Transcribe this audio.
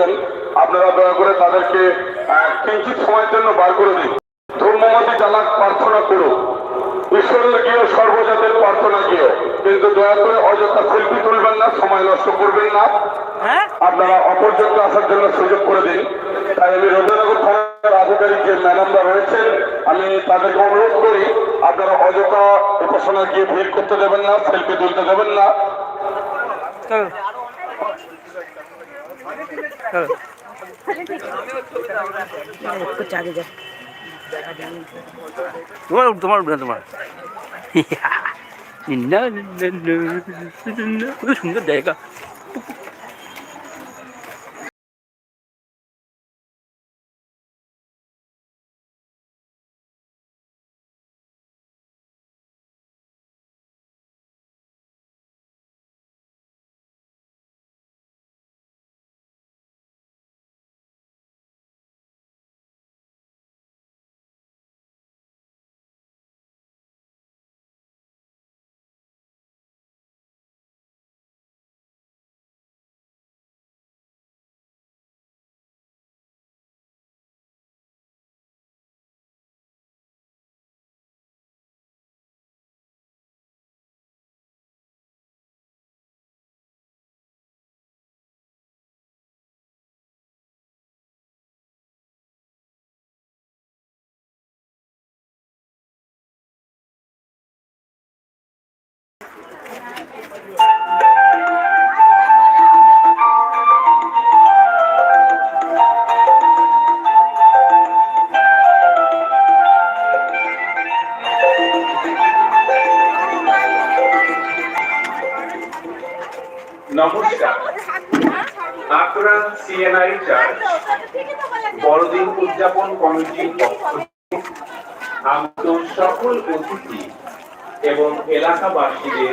এসেছেন আপনারা দয়া করে তাদেরকে কিঞ্চিত সময়ের জন্য বার করে দিন। ধর্মমতি জালাক প্রার্থনা করুক ঈশ্বরের গিয়ে সর্বজাতের প্রার্থনা গিয়ে কিন্তু দয়া করে অযথা সেলফি তুলবেন না সময় নষ্ট করবেন না। হ্যাঁ? আপনারা অপরজনকে আসার জন্য সুযোগ করে দিন। তাই আমি রবীন্দ্রনগর থানার আধিকারিক যে ম্যাডামরা রয়েছেন আমি তাদেরকে অনুরোধ করি আপনারা অযথা উপাসনা গিয়ে ভিড় করতে দেবেন না সেলফি তুলতে দেবেন না। कुछ आगे जाए तुम्हारा तुम्हारा तुम्हारा निन्ना निन्ना निन्ना सुंदर जाएगा নমস্কার। আপনারা সিএনআই চার্চ বড়দিন উদযাপন কমিটির পক্ষ সকল অতিথি এবং এলাকাবাসীদের